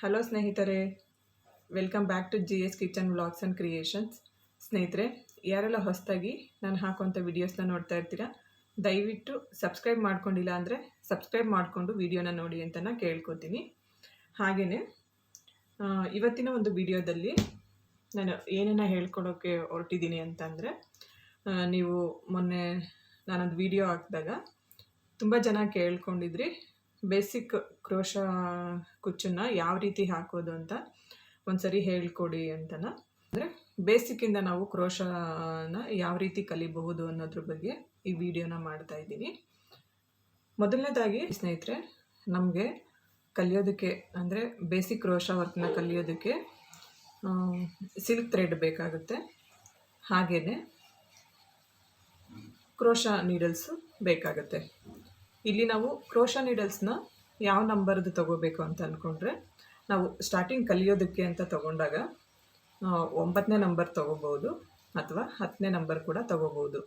Hello ಸ್ನೇಹಿತರೆ, welcome back to G S kitchen vlogs and creations. ಸ್ನೇಹಿತರೆ, ಯಾರೆಲ್ಲ ಹೊಸದಾಗಿ ನಾನು ಹಾಕುವಂಥ ವಿಡಿಯೋಸ್ನ ನೋಡ್ತಾ ಇರ್ತೀರಾ, ದಯವಿಟ್ಟು ಸಬ್ಸ್ಕ್ರೈಬ್ ಮಾಡ್ಕೊಂಡಿಲ್ಲ ಅಂದರೆ ಸಬ್ಸ್ಕ್ರೈಬ್ ಮಾಡಿಕೊಂಡು ವಿಡಿಯೋನ ನೋಡಿ ಅಂತ ನಾನು ಕೇಳ್ಕೊತೀನಿ ಹಾಗೆಯೇ ಇವತ್ತಿನ ಒಂದು ವಿಡಿಯೋದಲ್ಲಿ ನಾನು ಏನನ್ನ ಹೇಳ್ಕೊಡೋಕ್ಕೆ ಹೊರಟಿದ್ದೀನಿ ಅಂತಂದರೆ ನೀವು ಮೊನ್ನೆ ನಾನೊಂದು ವಿಡಿಯೋ ಹಾಕಿದಾಗ ತುಂಬ ಜನ ಕೇಳ್ಕೊಂಡಿದ್ರಿ ಬೇಸಿಕ್ ಕ್ರೋಶ ಕುಚ್ಚನ್ನು ಯಾವ ರೀತಿ ಹಾಕೋದು ಅಂತ ಒಂದ್ಸರಿ ಹೇಳ್ಕೊಡಿ ಅಂತನ. ಅಂದರೆ ಬೇಸಿಕ್ಕಿಂದ ನಾವು ಕ್ರೋಶನ ಯಾವ ರೀತಿ ಕಲಿಬಹುದು ಅನ್ನೋದ್ರ ಬಗ್ಗೆ ಈ ವಿಡಿಯೋನ ಮಾಡ್ತಾ ಇದ್ದೀನಿ ಮೊದಲನೇದಾಗಿ ಸ್ನೇಹಿತರೆ, ನಮಗೆ ಕಲಿಯೋದಕ್ಕೆ ಅಂದರೆ ಬೇಸಿಕ್ ಕ್ರೋಶ ವರ್ಕ್ನ ಕಲಿಯೋದಕ್ಕೆ ಸಿಲ್ಕ್ ಥ್ರೆಡ್ ಬೇಕಾಗುತ್ತೆ. ಹಾಗೆಯೇ ಕ್ರೋಶ ನೀಡಲ್ಸು ಬೇಕಾಗುತ್ತೆ. ಇಲ್ಲಿ ನಾವು ಕ್ರೋಶ ನೀಡಲ್ಸ್ನ ಯಾವ ನಂಬರ್ದು ತೊಗೋಬೇಕು ಅಂತ ಅಂದ್ಕೊಂಡ್ರೆ ನಾವು ಸ್ಟಾರ್ಟಿಂಗ್ ಕಲಿಯೋದಕ್ಕೆ ಅಂತ ತೊಗೊಂಡಾಗ ಒಂಬತ್ತನೇ ನಂಬರ್ ತೊಗೋಬೋದು ಅಥವಾ ಹತ್ತನೇ ನಂಬರ್ ಕೂಡ ತೊಗೋಬೋದು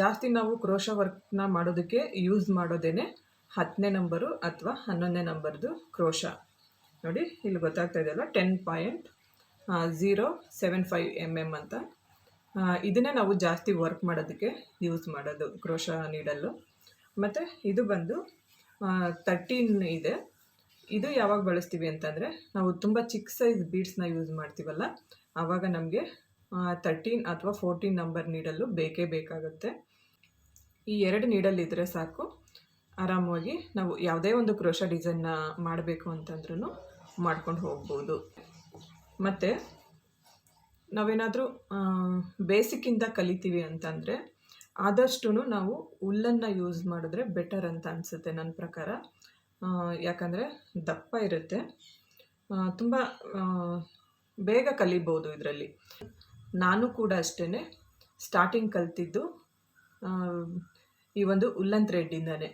ಜಾಸ್ತಿ ನಾವು ಕ್ರೋಶ ವರ್ಕ್ನ ಮಾಡೋದಕ್ಕೆ ಯೂಸ್ ಮಾಡೋದೇನೆ ಹತ್ತನೇ ನಂಬರು ಅಥವಾ ಹನ್ನೊಂದನೇ ನಂಬರ್ದು ಕ್ರೋಶ. ನೋಡಿ, ಇಲ್ಲಿ ಗೊತ್ತಾಗ್ತಾ ಇದೆಯಲ್ಲ ten point zero seven five M M ಅಂತ. ಇದನ್ನೇ ನಾವು ಜಾಸ್ತಿ ವರ್ಕ್ ಮಾಡೋದಕ್ಕೆ ಯೂಸ್ ಮಾಡೋದು, ಕ್ರೋಶ ನೀಡಲ್ಲು ಮತ್ತು ಇದು ಬಂದು ತರ್ಟೀನ್ ಇದೆ. ಇದು ಯಾವಾಗ ಬಳಸ್ತೀವಿ ಅಂತಂದರೆ, ನಾವು ತುಂಬ ಚಿಕ್ಕ ಸೈಜ್ ಬೀಡ್ಸ್ನ ಯೂಸ್ ಮಾಡ್ತೀವಲ್ಲ, ಆವಾಗ ನಮಗೆ ತರ್ಟೀನ್ ಅಥವಾ ಫೋರ್ಟೀನ್ ನಂಬರ್ ನೀಡಲು ಬೇಕೇ ಬೇಕಾಗುತ್ತೆ. ಈ ಎರಡು ನೀಡಲ್ಲಿದ್ದರೆ ಸಾಕು. ಆರಾಮವಾಗಿ ನಾವು ಯಾವುದೇ ಒಂದು ಕ್ರೋಶ ಡಿಸೈನ್ನ ಮಾಡಬೇಕು ಅಂತಂದ್ರೂ ಮಾಡ್ಕೊಂಡು ಹೋಗ್ಬೋದು. ಮತ್ತು, ನಾವೇನಾದರೂ ಬೇಸಿಕ್ಕಿಂದ ಕಲಿತೀವಿ ಅಂತಂದರೆ ಆದಷ್ಟು ನಾವು ಹುಲ್ಲನ್ನು ಯೂಸ್ ಮಾಡಿದ್ರೆ ಬೆಟರ್ ಅಂತ ಅನಿಸುತ್ತೆ ನನ್ನ ಪ್ರಕಾರ. ಯಾಕಂದರೆ ದಪ್ಪ ಇರುತ್ತೆ. ತುಂಬ ಬೇಗ ಕಲಿಬೋದು ಇದರಲ್ಲಿ. ನಾನು ಕೂಡ ಅಷ್ಟೇ ಸ್ಟಾರ್ಟಿಂಗ್ ಕಲ್ತಿದ್ದು ಈ ಒಂದು ಉಲ್ಲನ್ ಥ್ರೆಡ್ಡಿಂದನೇ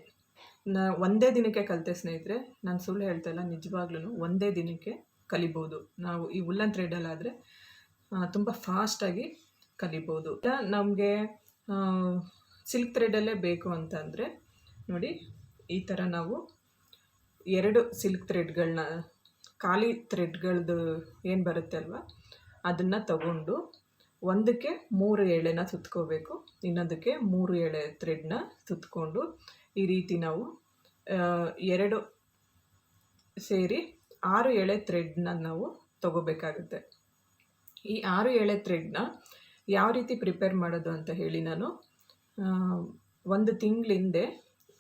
ನ, ಒಂದೇ ದಿನಕ್ಕೆ ಕಲಿತೆ ಸ್ನೇಹಿತರೆ, ನಾನು ಸುಳ್ಳು ಹೇಳ್ತಾ ಇಲ್ಲ ನಿಜವಾಗ್ಲೂ ಒಂದೇ ದಿನಕ್ಕೆ ಕಲಿಬೋದು. ನಾವು ಈ ಉಲ್ಲನ್ ಥ್ರೆಡ್ಡಲ್ಲಾದರೆ ತುಂಬ ಫಾಸ್ಟಾಗಿ ಕಲಿಬೋದು. ನಮಗೆ ಸಿಲ್ಕ್ ಥ್ರೆಡಲ್ಲೇ ಬೇಕು ಅಂತಂದರೆ ನೋಡಿ, ಈ ಥರ ನಾವು ಎರಡು ಸಿಲ್ಕ್ ಥ್ರೆಡ್ಗಳನ್ನ ಖಾಲಿ ಥ್ರೆಡ್ಗಳದ್ದು ಏನು ಬರುತ್ತೆ ಅಲ್ವಾ? ಅದನ್ನು ತಗೊಂಡು ಒಂದಕ್ಕೆ ಮೂರು ಎಳೆನ ಸುತ್ಕೋಬೇಕು. ಇನ್ನೊಂದಕ್ಕೆ ಮೂರು ಎಳೆ ಥ್ರೆಡ್ನ ಸುತ್ಕೊಂಡು ಈ ರೀತಿ ನಾವು ಎರಡು ಸೇರಿ ಆರು ಎಳೆ ಥ್ರೆಡ್ನ ನಾವು ತಗೋಬೇಕಾಗುತ್ತೆ. ಈ ಆರು ಎಳೆ ಥ್ರೆಡ್ನ ಯಾವ ರೀತಿ ಪ್ರಿಪೇರ್ ಮಾಡೋದು ಅಂತ ಹೇಳಿ ನಾನು ಒಂದು ತಿಂಗಳಿಂದೆ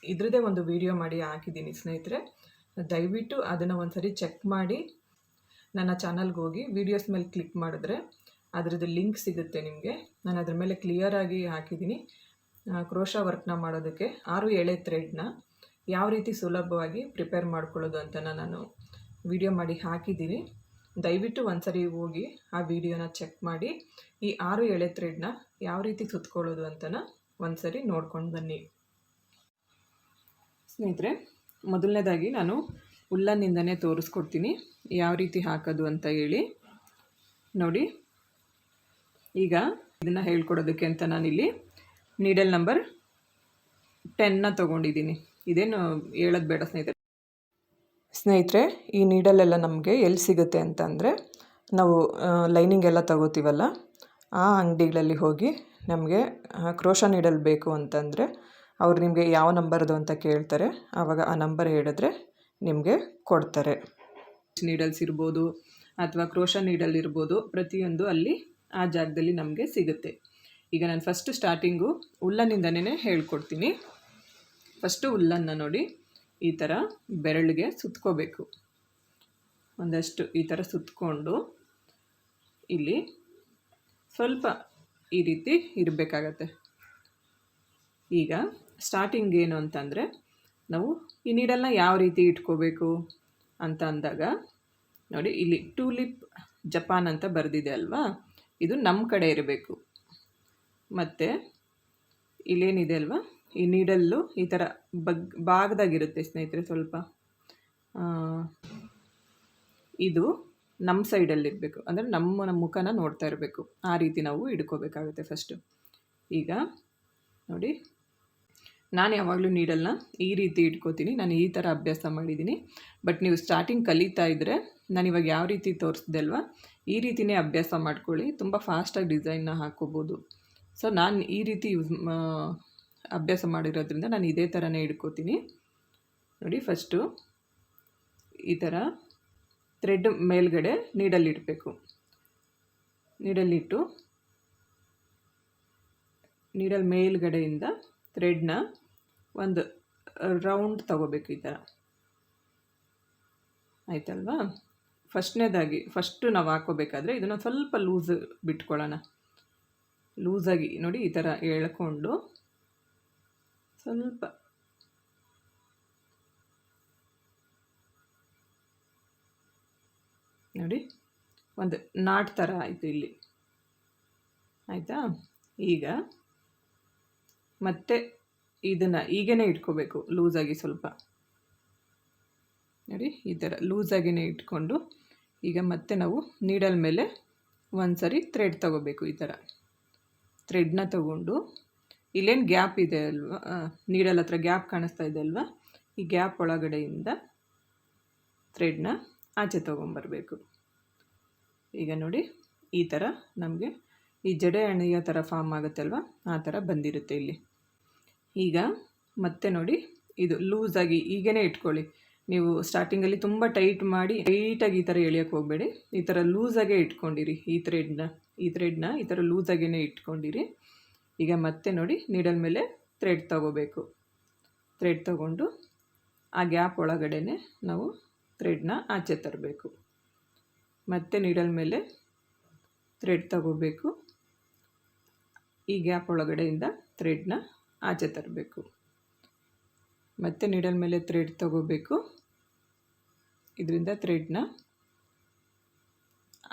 ಇದ್ರದ್ದೇ ಒಂದು ವಿಡಿಯೋ ಮಾಡಿ ಹಾಕಿದ್ದೀನಿ ಸ್ನೇಹಿತರೆ. ದಯವಿಟ್ಟು ಅದನ್ನು ಒಂದು ಸರಿ ಚೆಕ್ ಮಾಡಿ. ನನ್ನ ಚಾನಲ್ಗೆ ಹೋಗಿ ವಿಡಿಯೋಸ್ ಮೇಲೆ ಕ್ಲಿಕ್ ಮಾಡಿದ್ರೆ ಅದರದ್ದು ಲಿಂಕ್ ಸಿಗುತ್ತೆ ನಿಮಗೆ. ನಾನು ಅದ್ರ ಮೇಲೆ ಕ್ಲಿಯರಾಗಿ ಹಾಕಿದ್ದೀನಿ. ಕ್ರೋಶ ವರ್ಕ್ನ ಮಾಡೋದಕ್ಕೆ ಆರು ಎಳೆ ಥ್ರೆಡ್ನ ಯಾವ ರೀತಿ ಸುಲಭವಾಗಿ ಪ್ರಿಪೇರ್ ಮಾಡ್ಕೊಳ್ಳೋದು ಅಂತ ನಾನು ವಿಡಿಯೋ ಮಾಡಿ ಹಾಕಿದ್ದೀನಿ. ದಯವಿಟ್ಟು ಒಂದ್ಸರಿ ಹೋಗಿ ಆ ವಿಡಿಯೋನ ಚೆಕ್ ಮಾಡಿ. ಈ ಆರು ಎಳೆ ಥ್ರೆಡ್ನ ಯಾವ ರೀತಿ ಸುತ್ಕೊಳ್ಳೋದು ಅಂತನ ಒಂದ್ಸರಿ ನೋಡ್ಕೊಂಡು ಬನ್ನಿ. ಸ್ನೇಹಿತರೆ, ಮೊದಲನೇದಾಗಿ ನಾನು ಉಲ್ಲನ್ನಿಂದನೇ ತೋರಿಸ್ಕೊಡ್ತೀನಿ. ಯಾವ ರೀತಿ ಹಾಕೋದು ಅಂತ ಹೇಳಿ. ನೋಡಿ, ಈಗ ಇದನ್ನು ಹೇಳ್ಕೊಡೋದಕ್ಕೆ ಅಂತ ನಾನಿಲ್ಲಿ ನೀಡಲ್ ನಂಬರ್ ಟೆನ್ನ ತೊಗೊಂಡಿದ್ದೀನಿ. ಇದೇನು ಹೇಳೋದು ಬೇಡ ಸ್ನೇಹಿತರೆ. ಸ್ನೇಹಿತರೆ, ಈ ನೀಡಲೆಲ್ಲ ನಮಗೆ ಎಲ್ಲಿ ಸಿಗುತ್ತೆ ಅಂತಂದರೆ, ನಾವು ಲೈನಿಂಗ್ ಎಲ್ಲ ತಗೋತೀವಲ್ಲ, ಆ ಅಂಗಡಿಗಳಲ್ಲಿ ಹೋಗಿ ನಮಗೆ ಕ್ರೋಶ ನೀಡಲ್ ಬೇಕು ಅಂತಂದರೆ, ಅವ್ರು ನಿಮಗೆ ಯಾವ ನಂಬರ್ದು ಅಂತ ಕೇಳ್ತಾರೆ ಆವಾಗ ಆ ನಂಬರ್ ಹೇಳಿದ್ರೆ ನಿಮಗೆ ಕೊಡ್ತಾರೆ. ನೀಡಲ್ಸ್ ಇರ್ಬೋದು, ಅಥವಾ ಕ್ರೋಶ ನೀಡಲ್ ಇರ್ಬೋದು, ಪ್ರತಿಯೊಂದು ಅಲ್ಲಿ ಆ ಜಾಗದಲ್ಲಿ ನಮಗೆ ಸಿಗುತ್ತೆ. ಈಗ ನಾನು ಫಸ್ಟ್ ಸ್ಟಾರ್ಟಿಂಗು ಉಲ್ಲನಿಂದನೇ ಹೇಳ್ಕೊಡ್ತೀನಿ. ಫಸ್ಟು ಉಲ್ಲನ್ನ ನೋಡಿ. ಈ ಥರ ಬೆರಳಿಗೆ ಸುತ್ಕೋಬೇಕು. ಒಂದಷ್ಟು ಈ ಥರ ಸುತ್ತಕೊಂಡು ಇಲ್ಲಿ ಸ್ವಲ್ಪ ಈ ರೀತಿ ಇರಬೇಕಾಗತ್ತೆ. ಈಗ ಸ್ಟಾರ್ಟಿಂಗ್ ಏನು ಅಂತಂದರೆ ನಾವು ಈ ನೀಡಲ್ನ ಯಾವ ರೀತಿ ಇಟ್ಕೋಬೇಕು ಅಂತ ಅಂದಾಗ ನೋಡಿ ಇಲ್ಲಿ ಟೂಲಿಪ್ ಜಪಾನ್ ಅಂತ ಬರೆದಿದೆ ಅಲ್ವಾ? ಇದು ನಮ್ಮ ಕಡೆ ಇರಬೇಕು. ಮತ್ತು ಇಲ್ಲೇನಿದೆ ಅಲ್ವಾ? ಈ ನೀಡಲ್ಲು ಈ ಥರ ಬಗ್, ಭಾಗದಾಗಿರುತ್ತೆ ಸ್ನೇಹಿತರೆ ಸ್ವಲ್ಪ. ಇದು ನಮ್ಮ ಸೈಡಲ್ಲಿರಬೇಕು. ಅಂದರೆ ನಮ್ಮ ನಮ್ಮ ಮುಖನ ನೋಡ್ತಾ ಇರಬೇಕು. ಆ ರೀತಿ ನಾವು ಹಿಡ್ಕೋಬೇಕಾಗುತ್ತೆ ಫಸ್ಟು ಈಗ ನೋಡಿ, ನಾನು ಯಾವಾಗಲೂ ನೀಡಲ್ನ ಈ ರೀತಿ ಇಟ್ಕೋತೀನಿ. ನಾನು ಈ ಥರ ಅಭ್ಯಾಸ ಮಾಡಿದ್ದೀನಿ. ಬಟ್ ನೀವು ಸ್ಟಾರ್ಟಿಂಗ್ ಕಲಿತಾ ಇದ್ದರೆ ನಾನು ಇವಾಗ ಯಾವ ರೀತಿ ತೋರಿಸ್ದೆ ಅಲ್ವಾ? ಈ ರೀತಿಯೇ ಅಭ್ಯಾಸ ಮಾಡ್ಕೊಳ್ಳಿ. ತುಂಬ ಫಾಸ್ಟಾಗಿ ಡಿಸೈನ್ನ ಹಾಕ್ಕೋಬೋದು ಸೊ ನಾನು ಈ ರೀತಿ ಯೂಸ್ ಅಭ್ಯಾಸ ಮಾಡಿರೋದ್ರಿಂದ ನಾನು ಇದೇ ಥರನೇ ಇಟ್ಕೋತೀನಿ. ನೋಡಿ ಫಸ್ಟು ಈ ಥರ ಥ್ರೆಡ್ ಮೇಲ್ಗಡೆ ನೀಡಲ್ಲಿಡಬೇಕು ನೀಡಲ್ಲಿಟ್ಟು ನೀಡಲ್ ಮೇಲ್ಗಡೆಯಿಂದ ಥ್ರೆಡ್ನ ಒಂದು ರೌಂಡ್ ತಗೋಬೇಕು ಈ ಥರ. ಆಯ್ತಲ್ವಾ? ಫಸ್ಟ್ನೇದಾಗಿ ಫಸ್ಟು ನಾವು ಹಾಕೋಬೇಕಾದ್ರೆ ಇದನ್ನು ಸ್ವಲ್ಪ ಲೂಸ್ ಬಿಟ್ಕೊಳ್ಳೋಣ. ಲೂಸಾಗಿ ನೋಡಿ ಈ ಥರ ಎಳ್ಕೊಂಡು ಸ್ವಲ್ಪ ನೋಡಿ, ಒಂದು ನಾಟ್ ಥರ ಆಯಿತು ಇಲ್ಲಿ. ಆಯಿತಾ? ಈಗ ಮತ್ತೆ ಇದನ್ನು ಈಗೇ ಇಟ್ಕೋಬೇಕು ಲೂಸಾಗಿ ಸ್ವಲ್ಪ. ನೋಡಿ, ಈ ಥರ ಲೂಸಾಗಿಯೇ ಇಟ್ಕೊಂಡು ಈಗ ಮತ್ತೆ ನಾವು ನೀಡಲ್ ಮೇಲೆ ಒಂದು ಸರಿ ಥ್ರೆಡ್ ತಗೋಬೇಕು ಈ ಥರ ಥ್ರೆಡ್ನ ತಗೊಂಡು ಇಲ್ಲೇನು ಗ್ಯಾಪ್ ಇದೆ ಅಲ್ವಾ? ನೀಡಲ್ ಹತ್ರ ಗ್ಯಾಪ್ ಕಾಣಿಸ್ತಾ ಇದೆ ಅಲ್ವಾ? ಈ ಗ್ಯಾಪ್ ಒಳಗಡೆಯಿಂದ ಥ್ರೆಡ್ನ ಆಚೆ ತೊಗೊಂಬರ್ಬೇಕು. ಈಗ ನೋಡಿ, ಈ ಥರ ನಮಗೆ ಈ ಜಡೆ ಅಣೆಯ ಥರ ಫಾರ್ಮ್ ಆಗುತ್ತೆ ಅಲ್ವಾ? ಆ ಥರ ಬಂದಿರುತ್ತೆ ಇಲ್ಲಿ. ಈಗ ಮತ್ತೆ ನೋಡಿ, ಇದು ಲೂಸಾಗಿ ಈಗೇ ಇಟ್ಕೊಳ್ಳಿ. ನೀವು ಸ್ಟಾರ್ಟಿಂಗಲ್ಲಿ ತುಂಬ ಟೈಟ್ ಮಾಡಿ ಟೈಟಾಗಿ ಈ ಥರ ಎಳಿಯೋಕ್ಕೆ ಹೋಗಬೇಡಿ. ಈ ಥರ ಲೂಸಾಗೇ ಇಟ್ಕೊಂಡಿರಿ ಈ ಥ್ರೆಡ್ನ ಈ ಥ್ರೆಡ್ನ ಈ ಥರ ಲೂಸಾಗೇ ಇಟ್ಕೊಂಡಿರಿ. ಈಗ ಮತ್ತೆ ನೋಡಿ ನೀಡಲ್ ಮೇಲೆ ಥ್ರೆಡ್ ತಗೋಬೇಕು. ಥ್ರೆಡ್ ತಗೊಂಡು ಆ ಗ್ಯಾಪ್ ಒಳಗಡೆ ನಾವು ಥ್ರೆಡ್ನ ಆಚೆ ತರಬೇಕು. ಮತ್ತೆ ನೀಡಲ್ ಮೇಲೆ ಥ್ರೆಡ್ ತಗೋಬೇಕು. ಈ ಗ್ಯಾಪ್ ಒಳಗಡೆಯಿಂದ ಥ್ರೆಡ್ನ ಆಚೆ ತರಬೇಕು. ಮತ್ತೆ ನೀಡಲ್ ಮೇಲೆ ಥ್ರೆಡ್ ತಗೋಬೇಕು. ಇದರಿಂದ ಥ್ರೆಡ್ನ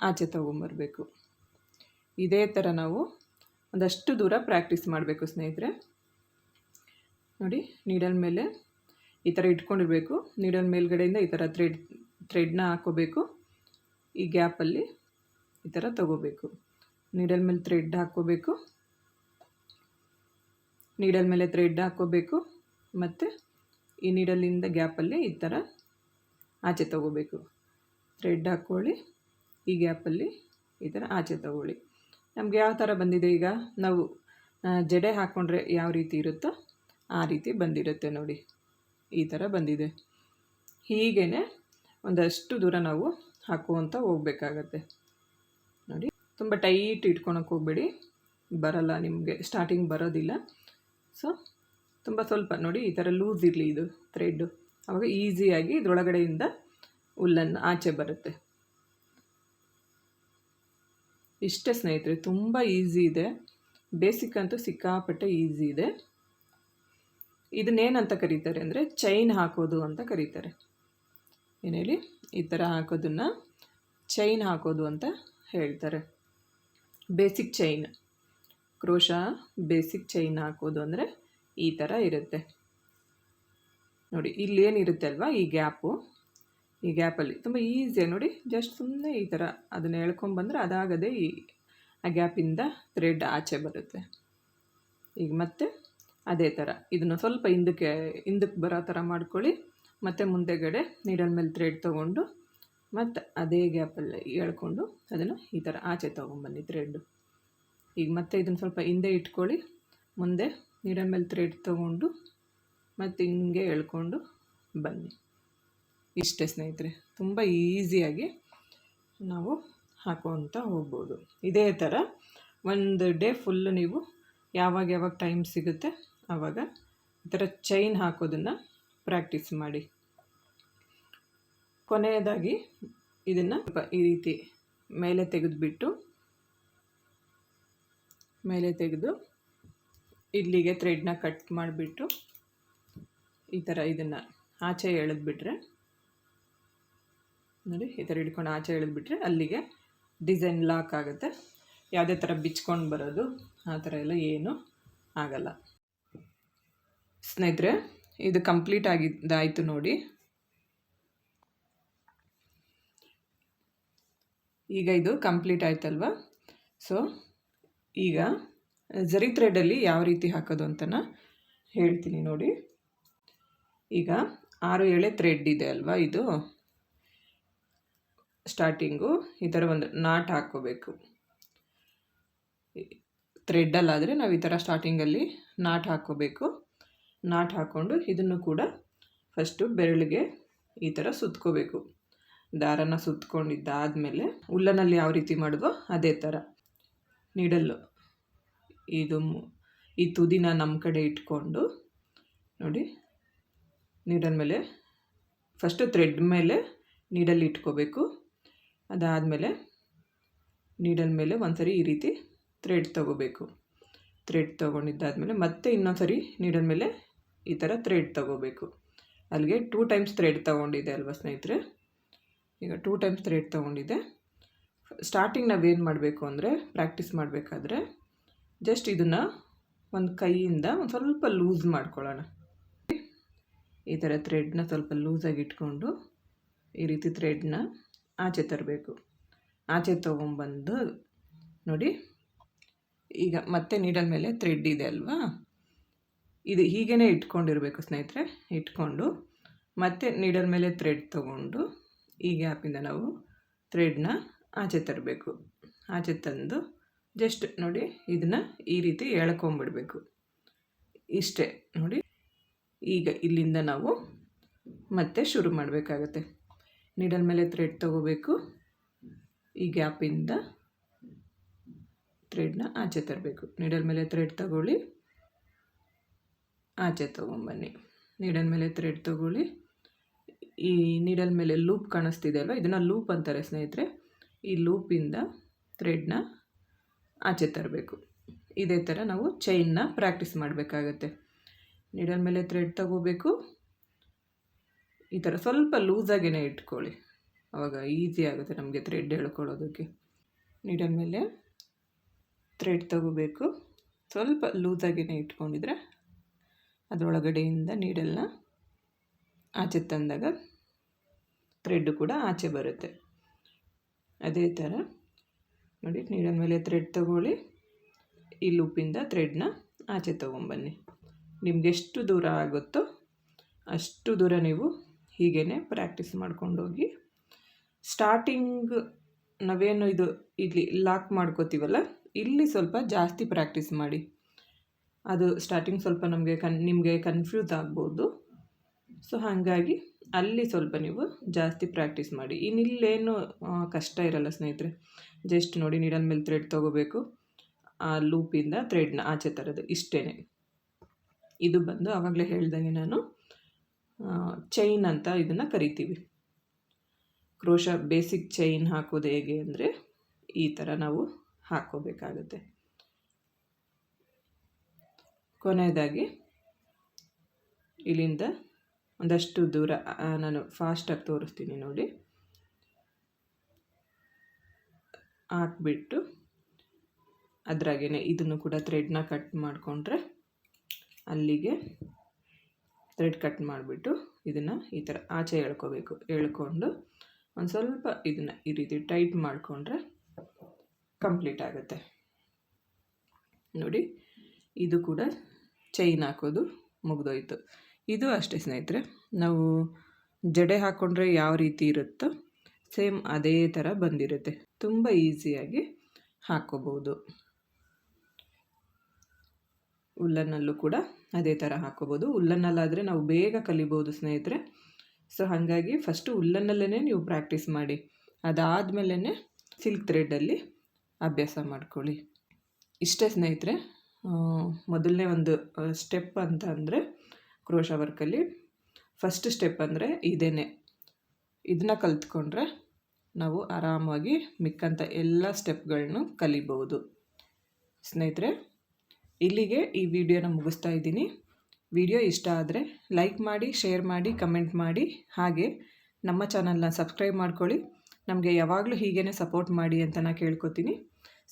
ಆಚೆ ತಗೊಂಬರಬೇಕು. ಇದೇ ಥರ ನಾವು ಒಂದಷ್ಟು ದೂರ ಪ್ರಾಕ್ಟೀಸ್ ಮಾಡಬೇಕು ಸ್ನೇಹಿತರೆ. ನೋಡಿ ನೀಡಲ್ ಮೇಲೆ ಈ ಥರ ಇಟ್ಕೊಂಡಿರಬೇಕು. ನೀಡಲ್ ಮೇಲ್ಗಡೆಯಿಂದ ಈ ಥರ ಥ್ರೆಡ್ ಥ್ರೆಡ್ನ ಹಾಕೋಬೇಕು ಈ ಗ್ಯಾಪಲ್ಲಿ ಈ ಥರ ತಗೋಬೇಕು. ನೀಡಲ್ ಮೇಲೆ ಥ್ರೆಡ್ ಹಾಕ್ಕೋಬೇಕು. ನೀಡಲ್ ಮೇಲೆ ಥ್ರೆಡ್ ಹಾಕ್ಕೋಬೇಕು. ಮತ್ತು ಈ ನೀಡಲಿಂದ ಗ್ಯಾಪಲ್ಲಿ ಈ ಥರ ಆಚೆ ತಗೋಬೇಕು. ಥ್ರೆಡ್ ಹಾಕ್ಕೊಳ್ಳಿ. ಈ ಗ್ಯಾಪಲ್ಲಿ ಈ ಥರ ಆಚೆ ತಗೊಳ್ಳಿ. ನಮಗೆ ಯಾವ ಥರ ಬಂದಿದೆ ಈಗ? ನಾವು ಜಡೆ ಹಾಕ್ಕೊಂಡ್ರೆ ಯಾವ ರೀತಿ ಇರುತ್ತೋ ಆ ರೀತಿ ಬಂದಿರುತ್ತೆ ನೋಡಿ. ಈ ಥರ ಬಂದಿದೆ. ಹೀಗೇ ಒಂದಷ್ಟು ದೂರ ನಾವು ಹಾಕುವಂತ ಹೋಗ್ಬೇಕಾಗತ್ತೆ. ನೋಡಿ, ತುಂಬ ಟೈಟ್ ಇಟ್ಕೊಳಕ್ಕೆ ಹೋಗಬೇಡಿ. ಬರಲ್ಲ ನಿಮಗೆ, ಸ್ಟಾರ್ಟಿಂಗ್ ಬರೋದಿಲ್ಲ. ಸೊ, ತುಂಬ ಸ್ವಲ್ಪ ನೋಡಿ, ಈ ಥರ ಲೂಸ್ ಇರಲಿ ಇದು ಥ್ರೆಡ್ಡು. ಆವಾಗ ಈಸಿಯಾಗಿ ಇದರೊಳಗಡೆಯಿಂದ ಹುಲ್ಲನ್ನು ಆಚೆ ಬರುತ್ತೆ. ಇಷ್ಟೇ ಸ್ನೇಹಿತರೆ, ತುಂಬ ಈಸಿ ಇದೆ. ಬೇಸಿಕ್ ಅಂತೂ ಸಿಕ್ಕಾಪಟ್ಟೆ ಈಸಿ ಇದೆ. ಇದನ್ನೇನಂತ ಕರೀತಾರೆ ಅಂದರೆ ಚೈನ್ ಹಾಕೋದು ಅಂತ ಕರೀತಾರೆ. ಏನು ಹೇಳಿ? ಈ ಥರ ಹಾಕೋದನ್ನು ಚೈನ್ ಹಾಕೋದು ಅಂತ ಹೇಳ್ತಾರೆ. Basic chain crochet basic chain ಹಾಕೋದು ಅಂದರೆ ಈ ಥರ ಇರುತ್ತೆ. ನೋಡಿ ಇಲ್ಲಿ ಏನಿರುತ್ತೆ ಅಲ್ವಾ ಈ ಗ್ಯಾಪು? ಈ ಗ್ಯಾಪಲ್ಲಿ ತುಂಬ ಈಸಿಯಾಗಿ ನೋಡಿ ಜಸ್ಟ್ ಸುಮ್ಮನೆ ಈ ಥರ ಅದನ್ನು ಎಳ್ಕೊಂಬಂದ್ರೆ ಅದಾಗದೆ ಈ, ಆ ಗ್ಯಾಪಿಂದ ಥ್ರೆಡ್ ಆಚೆ ಬರುತ್ತೆ. ಈಗ ಮತ್ತೆ ಅದೇ ಥರ ಇದನ್ನು ಸ್ವಲ್ಪ ಹಿಂದಕ್ಕೆ ಹಿಂದಕ್ಕೆ ಬರೋ ಥರ ಮಾಡ್ಕೊಳ್ಳಿ. ಮತ್ತು ಮುಂದೆಗಡೆ ನೀಡಲ್ ಮೇಲೆ ಥ್ರೆಡ್ ತೊಗೊಂಡು ಮತ್ತು ಅದೇ ಗ್ಯಾಪಲ್ಲಿ ಎಳ್ಕೊಂಡು ಅದನ್ನು ಈ ಥರ ಆಚೆ ತೊಗೊಂಬನ್ನಿ ಥ್ರೆಡ್ಡು ಈಗ ಮತ್ತೆ ಇದನ್ನು ಸ್ವಲ್ಪ ಹಿಂದೆ ಇಟ್ಕೊಳ್ಳಿ. ಮುಂದೆ ನೀಡಲ್ ಮೇಲೆ ಥ್ರೆಡ್ ತೊಗೊಂಡು ಮತ್ತು ಹಿಂಗೆ ಎಳ್ಕೊಂಡು ಬನ್ನಿ. ಇಷ್ಟೇ ಸ್ನೇಹಿತರೆ, ತುಂಬ ಈಸಿಯಾಗಿ ನಾವು ಹಾಕುವಂತ ಹೋಗ್ಬೋದು. ಇದೇ ಥರ ಒಂದು ಡೇ ಫುಲ್ಲು ನೀವು ಯಾವಾಗ ಯಾವಾಗ ಟೈಮ್ ಸಿಗುತ್ತೆ, ಆವಾಗ ಈ ಥರ ಚೈನ್ ಹಾಕೋದನ್ನು ಪ್ರಾಕ್ಟೀಸ್ ಮಾಡಿ. ಕೊನೆಯದಾಗಿ ಇದನ್ನು ಈ ರೀತಿ ಮೇಲೆ ತೆಗೆದುಬಿಟ್ಟು, ಮೇಲೆ ತೆಗೆದು ಇಲ್ಲಿಗೆ ಥ್ರೆಡ್ನ ಕಟ್ ಮಾಡಿಬಿಟ್ಟು ಈ ಥರ ಇದನ್ನು ಆಚೆ ಎಳೆದ್ಬಿಟ್ರೆ ನೋಡಿ, ಈ ಥರ ಹಿಡ್ಕೊಂಡು ಆಚೆ ಎಳೆದ್ಬಿಟ್ರೆ ಅಲ್ಲಿಗೆ ಡಿಸೈನ್ ಲಾಕ್ ಆಗುತ್ತೆ. ಯಾವುದೇ ಥರ ಬಿಚ್ಕೊಂಡು ಬರೋದು, ಆ ಥರ ಎಲ್ಲ ಏನು ಆಗಲ್ಲ. ಸ್ನೇಹಿತರೆ, ಇದು ಕಂಪ್ಲೀಟ್ ಆಗಿದ್ದಾಯಿತು ನೋಡಿ. ಈಗ ಇದು ಕಂಪ್ಲೀಟ್ ಆಯ್ತಲ್ವ? ಸೊ, ಈಗ ಜರಿ ಥ್ರೆಡಲ್ಲಿ ಯಾವ ರೀತಿ ಹಾಕೋದು ಅಂತನ ಹೇಳ್ತೀನಿ ನೋಡಿ. ಈಗ ಆರು ಎಳೆ ಥ್ರೆಡ್ ಇದೆ ಅಲ್ವಾ ಇದು? ಸ್ಟಾರ್ಟಿಂಗು ಈ ಥರ ಒಂದು ನಾಟ್ ಹಾಕ್ಕೋಬೇಕು. ಥ್ರೆಡ್ಡಲ್ಲಾದರೆ ನಾವು ಈ ಥರ ಸ್ಟಾರ್ಟಿಂಗಲ್ಲಿ ನಾಟ್ ಹಾಕ್ಕೋಬೇಕು. ನಾಟ್ ಹಾಕ್ಕೊಂಡು ಇದನ್ನು ಕೂಡ ಫಸ್ಟು ಬೆರಳಿಗೆ ಈ ಥರ ಸುತ್ಕೋಬೇಕು. ದಾರನ ಸುತ್ಕೊಂಡಿದ್ದಾದಮೇಲೆ ಉಲ್ಲನಲ್ಲಿ ಯಾವ ರೀತಿ ಮಾಡಿದ್ವೋ ಅದೇ ಥರ ನೀಡಲ್ಲು ಇದು ಈ ತುದಿನ ನಮ್ಮ ಕಡೆ ಇಟ್ಕೊಂಡು ನೋಡಿ ನೀಡಲ್ ಮೇಲೆ ಫಸ್ಟು ಥ್ರೆಡ್ ಮೇಲೆ ನೀಡಲ್ಲಿ ಇಟ್ಕೋಬೇಕು. ಅದಾದಮೇಲೆ ನೀಡಲ್ ಮೇಲೆ ಒಂದ್ಸರಿ ಈ ರೀತಿ ಥ್ರೆಡ್ ತೊಗೋಬೇಕು. ಥ್ರೆಡ್ ತೊಗೊಂಡಿದ್ದಾದಮೇಲೆ ಮತ್ತೆ ಇನ್ನೊಂದು ಸರಿ ನೀಡಲ್ ಮೇಲೆ ಈ ಥರ ಥ್ರೆಡ್ ತೊಗೋಬೇಕು. ಅಲ್ಲಿಗೆ ಟೂ ಟೈಮ್ಸ್ ಥ್ರೆಡ್ ತೊಗೊಂಡಿದೆ ಅಲ್ವಾ ಸ್ನೇಹಿತರೆ? ಈಗ ಟೂ ಟೈಮ್ಸ್ ಥ್ರೆಡ್ ತೊಗೊಂಡಿದ್ದೆ ಸ್ಟಾರ್ಟಿಂಗ್ ನಾವೇನು ಮಾಡಬೇಕು ಅಂದರೆ ಪ್ರಾಕ್ಟೀಸ್ ಮಾಡಬೇಕಾದ್ರೆ ಜಸ್ಟ್ ಇದನ್ನು ಒಂದು ಕೈಯಿಂದ ಒಂದು ಸ್ವಲ್ಪ ಲೂಸ್ ಮಾಡ್ಕೊಳ್ಳೋಣ. ಈ ಥರ ಥ್ರೆಡ್ನ ಸ್ವಲ್ಪ ಲೂಸಾಗಿ ಇಟ್ಕೊಂಡು ಈ ರೀತಿ ಥ್ರೆಡ್ನ ಆಚೆ ತರಬೇಕು. ಆಚೆ ತೊಗೊಂಬಂದು ನೋಡಿ, ಈಗ ಮತ್ತೆ ನೀಡಲ್ ಮೇಲೆ ಥ್ರೆಡ್ ಇದೆ ಅಲ್ವಾ? ಇದು ಹೀಗೇ ಇಟ್ಕೊಂಡಿರಬೇಕು ಸ್ನೇಹಿತರೆ, ಇಟ್ಕೊಂಡು ಮತ್ತೆ ನೀಡಲ್ ಮೇಲೆ ಥ್ರೆಡ್ ತೊಗೊಂಡು ಈ ಗ್ಯಾಪಿಂದ ನಾವು ಥ್ರೆಡ್ನ ಆಚೆ ತರಬೇಕು. ಆಚೆ ತಂದು ಜಸ್ಟ್ ನೋಡಿ ಇದನ್ನು ಈ ರೀತಿ ಎಳ್ಕೊಂಬಿಡಬೇಕು. ಇಷ್ಟೇ ನೋಡಿ, ಈಗ ಇಲ್ಲಿಂದ ನಾವು ಮತ್ತೆ ಶುರು ಮಾಡಬೇಕಾಗತ್ತೆ. ನೀಡಲ್ ಮೇಲೆ ಥ್ರೆಡ್ ತಗೋಬೇಕು. ಈ ಗ್ಯಾಪಿಂದ ಥ್ರೆಡ್ನ ಆಚೆ ತರಬೇಕು. ನೀಡಲ್ ಮೇಲೆ ಥ್ರೆಡ್ ತಗೊಳ್ಳಿ. ಆಚೆ ತೊಗೊಂಬನ್ನಿ. ನೀಡಲ್ ಮೇಲೆ ಥ್ರೆಡ್ ತಗೊಳ್ಳಿ. ಈ ನೀಡಲ್ ಮೇಲೆ ಲೂಪ್ ಕಾಣಿಸ್ತಿದೆ ಅಲ್ವ? ಇದನ್ನು ಲೂಪ್ ಅಂತಾರೆ ಸ್ನೇಹಿತರೆ. ಈ ಲೂಪಿಂದ ಥ್ರೆಡ್ನ ಆಚೆ ತರಬೇಕು. ಇದೇ ಥರ ನಾವು ಚೈನ್ನ ಪ್ರಾಕ್ಟೀಸ್ ಮಾಡಬೇಕಾಗತ್ತೆ. ನೀಡಲ್ ಮೇಲೆ ಥ್ರೆಡ್ ತಗೋಬೇಕು. ಈ ಥರ ಸ್ವಲ್ಪ ಲೂಸಾಗೇ ಇಟ್ಕೊಳ್ಳಿ. ಆವಾಗ ಈಸಿ ಆಗುತ್ತೆ ನಮಗೆ ಥ್ರೆಡ್ ಹೇಳ್ಕೊಳ್ಳೋದಕ್ಕೆ ನೀಡಲ್ ಮೇಲೆ ಥ್ರೆಡ್ ತಗೋಬೇಕು. ಸ್ವಲ್ಪ ಲೂಸಾಗೇ ಇಟ್ಕೊಂಡಿದ್ರೆ ಅದರೊಳಗಡೆಯಿಂದ ನೀಡಲ್ನ ಆಚೆ ತಂದಾಗ ಥ್ರೆಡ್ ಕೂಡ ಆಚೆ ಬರುತ್ತೆ. ಅದೇ ಥರ ನೋಡಿ ನೀಡಲ್ ಮೇಲೆ ಥ್ರೆಡ್ ತಗೊಳ್ಳಿ. ಈ ಲೂಪಿಂದ ಥ್ರೆಡ್ನ ಆಚೆ ತೊಗೊಂಬನ್ನಿ ನಿಮ್ಗೆ ಎಷ್ಟು ದೂರ ಆಗುತ್ತೋ ಅಷ್ಟು ದೂರ ನೀವು ಹೀಗೇ ಪ್ರಾಕ್ಟೀಸ್ ಮಾಡ್ಕೊಂಡೋಗಿ ಸ್ಟಾರ್ಟಿಂಗ್ ನಾವೇನು ಇದು ಇಲ್ಲಿ ಲಾಕ್ ಮಾಡ್ಕೋತೀವಲ್ಲ, ಇಲ್ಲಿ ಸ್ವಲ್ಪ ಜಾಸ್ತಿ ಪ್ರಾಕ್ಟೀಸ್ ಮಾಡಿ. ಅದು ಸ್ಟಾರ್ಟಿಂಗ್ ಸ್ವಲ್ಪ ನಮಗೆ ಕನ್, ನಿಮಗೆ ಕನ್ಫ್ಯೂಸ್ ಆಗ್ಬೋದು. ಸೊ ಹಾಗಾಗಿ ಅಲ್ಲಿ ಸ್ವಲ್ಪ ನೀವು ಜಾಸ್ತಿ ಪ್ರಾಕ್ಟೀಸ್ ಮಾಡಿ. ಇನ್ನಿಲ್ಲೇನು ಕಷ್ಟ ಇರಲ್ಲ ಸ್ನೇಹಿತರೆ. ಜಸ್ಟ್ ನೋಡಿ ನೀಡಲ್ ಮೇಲೆ ಥ್ರೆಡ್ ತೊಗೋಬೇಕು. ಆ ಲೂಪಿಂದ ಥ್ರೆಡ್ನ ಆಚೆ ಥರದ್ದು ಇಷ್ಟೇ ಇದು ಬಂದು ಆವಾಗಲೇ ಹೇಳ್ದಂಗೆ ನಾನು ಚೈನ್ ಅಂತ ಇದನ್ನು ಕರಿತೀವಿ. ಕ್ರೋಶ ಬೇಸಿಕ್ ಚೈನ್ ಹಾಕೋದು ಹೇಗೆ ಅಂದರೆ ಈ ಥರ ನಾವು ಹಾಕೋಬೇಕಾಗುತ್ತೆ ಕೊನೆಯದಾಗಿ ಇಲ್ಲಿಂದ ಒಂದಷ್ಟು ದೂರ ನಾನು ಫಾಸ್ಟಾಗಿ ತೋರಿಸ್ತೀನಿ ನೋಡಿ. ಹಾಕ್ಬಿಟ್ಟು ಅದ್ರಾಗೇ ಇದನ್ನು ಕೂಡ ಥ್ರೆಡ್ನ ಕಟ್ ಮಾಡಿಕೊಂಡ್ರೆ ಅಲ್ಲಿಗೆ ಥ್ರೆಡ್ ಕಟ್ ಮಾಡಿಬಿಟ್ಟು ಇದನ್ನು ಈ ಥರ ಆಚೆ ಎಳ್ಕೋಬೇಕು. ಎಳ್ಕೊಂಡು ಒಂದು ಸ್ವಲ್ಪ ಇದನ್ನು ಈ ರೀತಿ ಟೈಟ್ ಮಾಡಿಕೊಂಡ್ರೆ ಕಂಪ್ಲೀಟ್ ಆಗುತ್ತೆ. ನೋಡಿ, ಇದು ಕೂಡ ಚೈನ್ ಹಾಕೋದು ಮುಗಿದೋಯ್ತು. ಇದು ಅಷ್ಟೇ ಸ್ನೇಹಿತರೆ, ನಾವು ಜಡೆ ಹಾಕ್ಕೊಂಡ್ರೆ ಯಾವ ರೀತಿ ಇರುತ್ತೋ ಸೇಮ್ ಅದೇ ಥರ ಬಂದಿರುತ್ತೆ. ತುಂಬ ಈಸಿಯಾಗಿ ಹಾಕ್ಕೋಬೋದು. ಉಲ್ಲನ್ನಲ್ಲೂ ಕೂಡ ಅದೇ ಥರ ಹಾಕೋಬೋದು. ಉಲ್ಲನ್ನಲ್ಲಾದರೆ ನಾವು ಬೇಗ ಕಲಿಬೋದು ಸ್ನೇಹಿತರೆ. ಸೊ ಹಾಗಾಗಿ ಫಸ್ಟು ಉಲ್ಲನ್ನಲ್ಲೇ ನೀವು ಪ್ರಾಕ್ಟೀಸ್ ಮಾಡಿ. ಅದಾದಮೇಲೆ ಸಿಲ್ಕ್ ಥ್ರೆಡ್ಡಲ್ಲಿ ಅಭ್ಯಾಸ ಮಾಡ್ಕೊಳ್ಳಿ. ಇಷ್ಟೇ ಸ್ನೇಹಿತರೆ ಮೊದಲನೇ ಒಂದು ಸ್ಟೆಪ್ ಅಂತ ಅಂದರೆ ಕ್ರೋಶ ವರ್ಕಲ್ಲಿ ಫಸ್ಟ್ ಸ್ಟೆಪ್ ಅಂದರೆ ಇದೇನೆ. ಇದನ್ನ ಕಲ್ತ್ಕೊಂಡ್ರೆ ನಾವು ಆರಾಮಾಗಿ ಮಿಕ್ಕಂಥ ಎಲ್ಲ ಸ್ಟೆಪ್ಗಳನ್ನೂ ಕಲಿಬೋದು. ಸ್ನೇಹಿತರೆ ಇಲ್ಲಿಗೆ ಈ ವಿಡಿಯೋನ ಮುಗಿಸ್ತಾ ಇದ್ದೀನಿ. ವಿಡಿಯೋ ಇಷ್ಟ ಆದರೆ ಲೈಕ್ ಮಾಡಿ, ಶೇರ್ ಮಾಡಿ, ಕಮೆಂಟ್ ಮಾಡಿ. ಹಾಗೆ ನಮ್ಮ ಚಾನಲ್ನ ಸಬ್ಸ್ಕ್ರೈಬ್ ಮಾಡ್ಕೊಳ್ಳಿ. ನಮಗೆ ಯಾವಾಗಲೂ ಹೀಗೇ ಸಪೋರ್ಟ್ ಮಾಡಿ ಅಂತ ನಾನು ಕೇಳ್ಕೊತೀನಿ.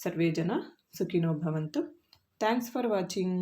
ಸರ್ವೇ ಜನ ಸುಖಿನೋ ಭವಂತು. Thanks for watching.